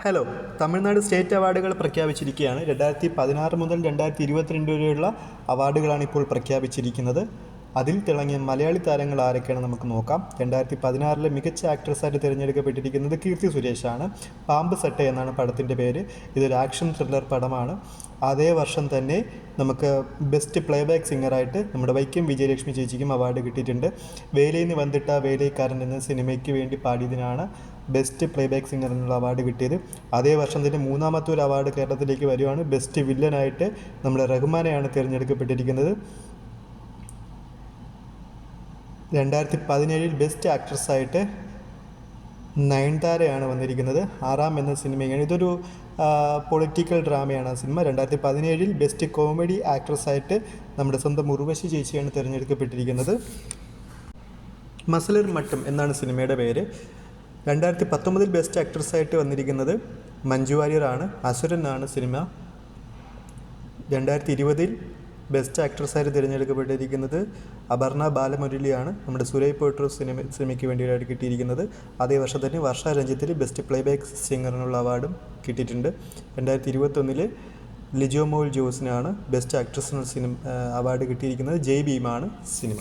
Hello Tamil Nadu state അവാർഡുകൾ പ്രഖ്യാപിച്ചിരിക്കുകയാണ്. രണ്ടായിരത്തി പതിനാറ് മുതൽ രണ്ടായിരത്തി ഇരുപത്തിരണ്ട് വരെയുള്ള അവാർഡുകളാണ് ഇപ്പോൾ പ്രഖ്യാപിച്ചിരിക്കുന്നത്. അതിൽ തിളങ്ങിയ മലയാളി താരങ്ങൾ ആരൊക്കെയാണ് നമുക്ക് നോക്കാം. രണ്ടായിരത്തി പതിനാറിലെ മികച്ച ആക്ട്രസ്സായിട്ട് തിരഞ്ഞെടുക്കപ്പെട്ടിരിക്കുന്നത് കീർത്തി സുരേഷാണ്. പാമ്പ് സട്ട എന്നാണ് പടത്തിന്റെ പേര്. ഇതൊരു ആക്ഷൻ ത്രില്ലർ പടമാണ്. അതേ വർഷം തന്നെ നമുക്ക് ബെസ്റ്റ് പ്ലേബാക്ക് സിംഗറായിട്ട് നമ്മുടെ വൈക്കം വിജയലക്ഷ്മി ചേച്ചിക്കും അവാർഡ് കിട്ടിയിട്ടുണ്ട്. വേലയിൽ നിന്ന് വന്നിട്ട വേലൈക്കാരൻ എന്ന സിനിമയ്ക്ക് വേണ്ടി പാടിയതിനാണ് ബെസ്റ്റ് പ്ലേബാക്ക് എന്നുള്ള അവാർഡ് കിട്ടിയത്. അതേ വർഷം തന്നെ മൂന്നാമത്തെ ഒരു അവാർഡ് കേരളത്തിലേക്ക് വരുവാണ്. ബെസ്റ്റ് വില്ലനായിട്ട് നമ്മുടെ റഹ്മാനെയാണ് തിരഞ്ഞെടുക്കപ്പെട്ടിരിക്കുന്നത്. രണ്ടായിരത്തി പതിനേഴിൽ ബെസ്റ്റ് ആക്ട്രസ്സായിട്ട് നയൻതാരയാണ് വന്നിരിക്കുന്നത്. ആറാം എന്ന സിനിമയാണ്. ഇതൊരു പൊളിറ്റിക്കൽ ഡ്രാമയാണ് ആ സിനിമ. രണ്ടായിരത്തി പതിനേഴിൽ ബെസ്റ്റ് കോമഡി ആക്ട്രസ്സായിട്ട് നമ്മുടെ സ്വന്തം ഉർവശി ചേച്ചിയാണ് തിരഞ്ഞെടുക്കപ്പെട്ടിരിക്കുന്നത്. മസലർ മട്ടം എന്നാണ് സിനിമയുടെ പേര്. രണ്ടായിരത്തി പത്തൊമ്പതിൽ ബെസ്റ്റ് ആക്ട്രസ്സായിട്ട് വന്നിരിക്കുന്നത് മഞ്ജു വാര്യറാണ് അസുരൻ ആണ് സിനിമ. രണ്ടായിരത്തി ഇരുപതിൽ ബെസ്റ്റ് ആക്ട്രസ്സായിട്ട് തിരഞ്ഞെടുക്കപ്പെട്ടിരിക്കുന്നത് അപർണ ബാലമുരളിയാണ്. നമ്മുടെ സുരൈ പോട്രോ സിനിമ സിനിമയ്ക്ക് വേണ്ടിയിട്ട് കിട്ടിയിരിക്കുന്നത്. അതേ വർഷം തന്നെ വർഷ രഞ്ജിത്തിൽ ബെസ്റ്റ് പ്ലേബാക്ക് സിംഗറിനുള്ള അവാർഡും കിട്ടിയിട്ടുണ്ട്. രണ്ടായിരത്തി ഇരുപത്തൊന്നിൽ ലിജോ മോൾ ജോസിനാണ് ബെസ്റ്റ് ആക്ട്രസ് സിനിമ അവാർഡ് കിട്ടിയിരിക്കുന്നത്. ജയ് ഭീമാണ് സിനിമ.